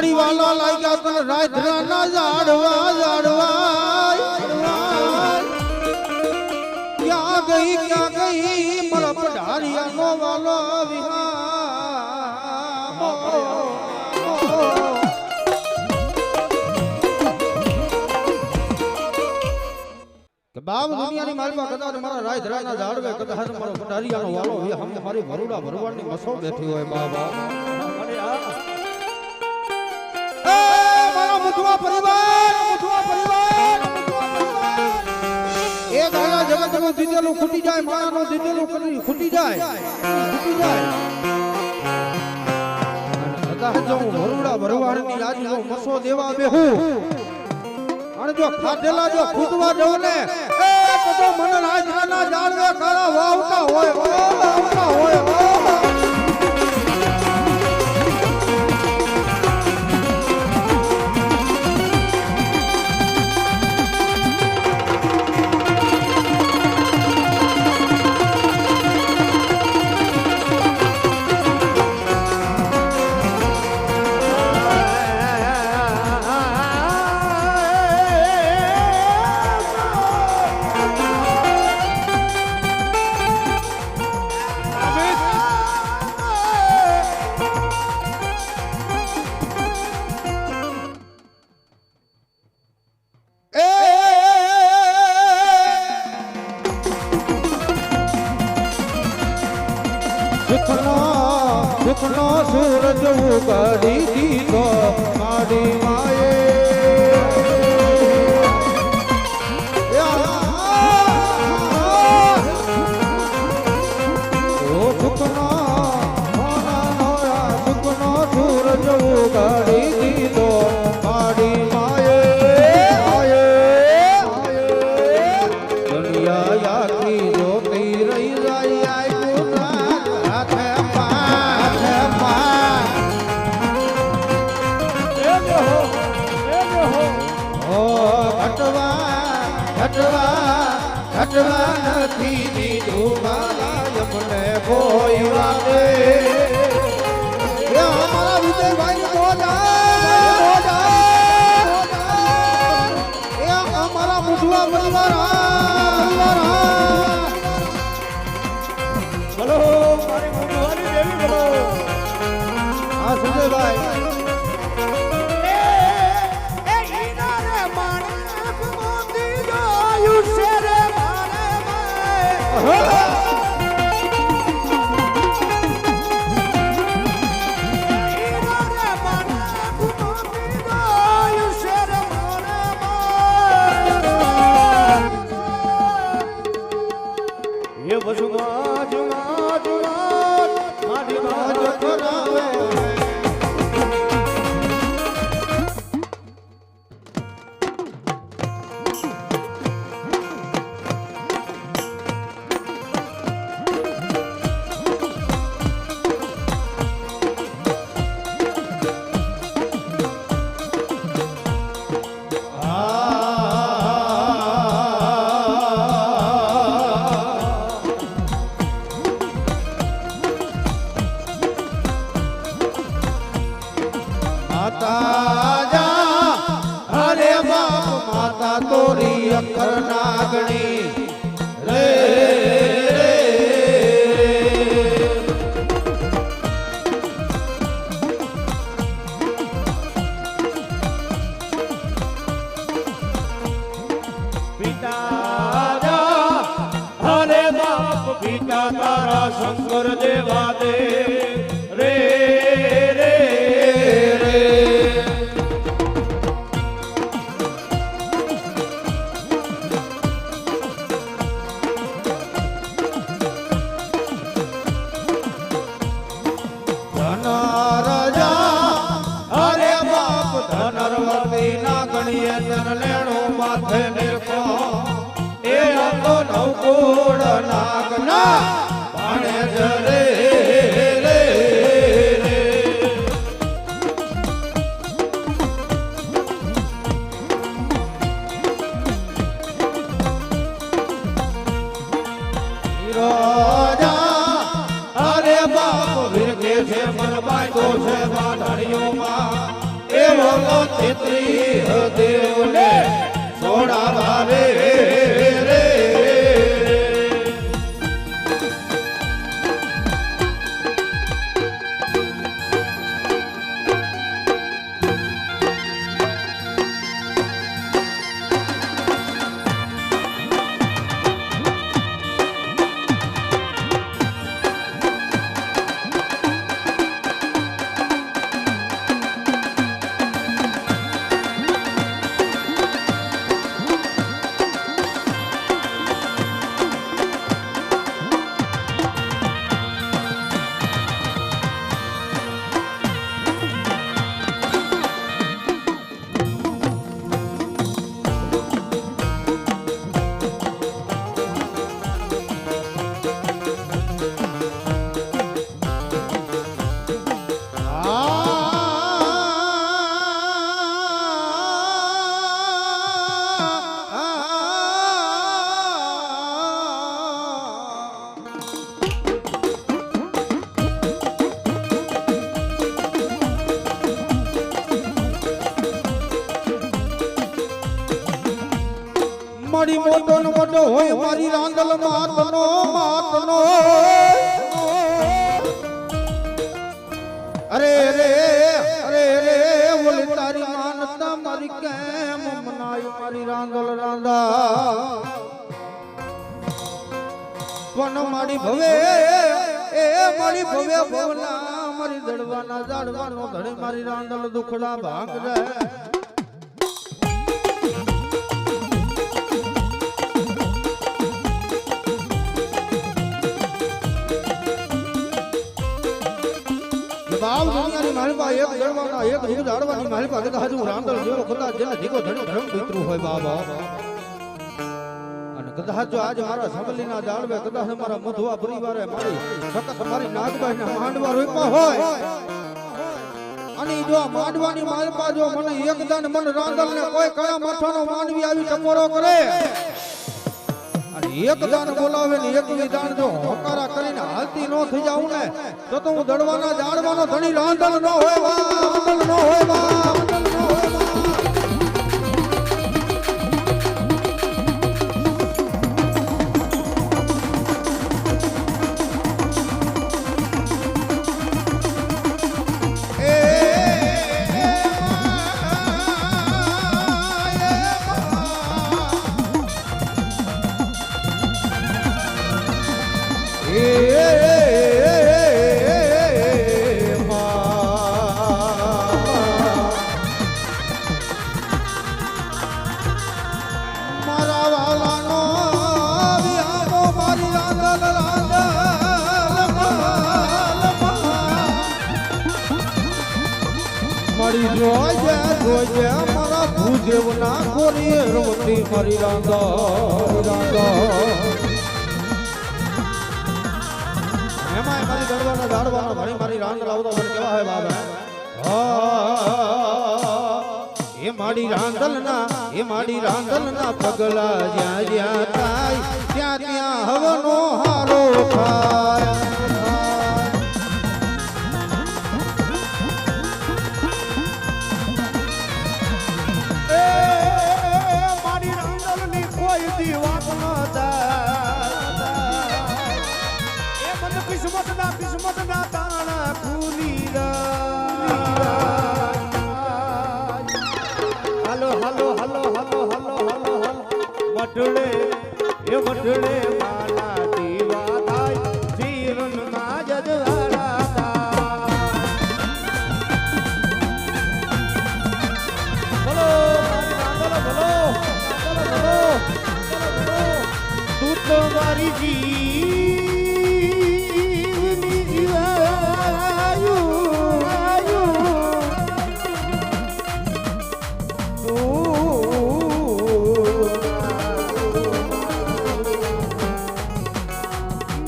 મારી વાલા લાગ્યા તને રાજના જાડવા જાડવા ક્યાં ગઈ ક્યાં ગઈ, મારા પઢારિયાનો વાલો વિહાર. કે બાપ દુનિયાની માલમાં કદાચ મારા રાય ધરાના ઝાડવે કદાચ મારો પઢારિયાનો વાલો એ હમ મારી ભરુડા ભરવાડની મસો બેઠી હોય બાબા ગાળા દીધેલું ખૂટી જાય માયા નું દીધેલું ખૂટી જાય. ખૂટી જાય. હું ભરુડા ભરવાડની આજ જો મસો દેવા બેહું. અને જો ખાધેલા જો ખૂટવા જવું ને, એ તો તો રાજના સૂરજ ઉગાડી દીધો. મારી માએ ઘટવા ઘટવા નથી દીધું મારા યમને કોઈ વાતે અખર નાગણી રે પિતા તારા શંકર દેવા દે. Ceará! મારી મોટો મોટો હોય મારી રાંદલ માતનો માતનો મારી ભવે, એ મારી ભવે ભવના, મારી દડવાના જાડવાનો ધડે મારી રાંડલ દુખડા ભાગ રે. બાવ દુનિયાની માલિકા એક દડવાના, એક એક દાડવાની માલિકા કદાચ હજુ રાંડલ જેવો કદાચ જેને ધીકો ધણી ધર્મ પિતૃ હોય બાબા. કદાચ આવી ટકોરો કરે. એક દાન બોલાવે ને એક વિધાન જો હોકારા કરીને હાલતી નો થઈ જાઉં ને, તો હું દડવાના જાડવાનો ધણી રાંધલ ન હોય વા ન હોય મારા જોજે જોજે મારા ભૂજેવના કોરી રોતી મારી રાંધો રાંધલ એમાંય મારી દડવાના દાડવાના ભણી મારી રાંદ લાવતો મને કેવા હે બાબા? એ માડી રાંદલ ના એ માડી રાંદલ ના પગલા જ્યાં જ્યાં થાય, ત્યાં ત્યાં હવનો હારો થાય કિસ્મતના તારણા ખુલી હાલો હાલો હાલો હાલો હાલો હાલો. હાલો મઢડે એ મઢડે માલા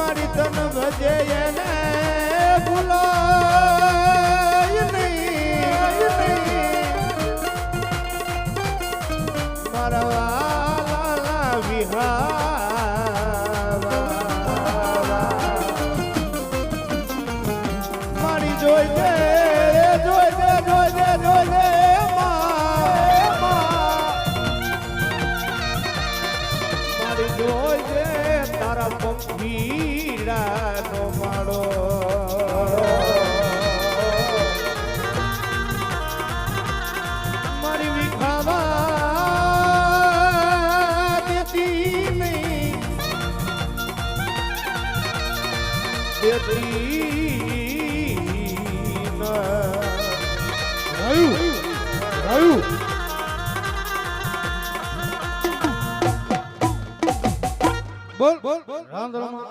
મારી તન ભજે એને ભૂલો મારા વિહાર. He હીરાનો માળો. મારી વિખાવા દેતી નહીં. દેતી રાયુ બોલ બોલ. રાંદરામાં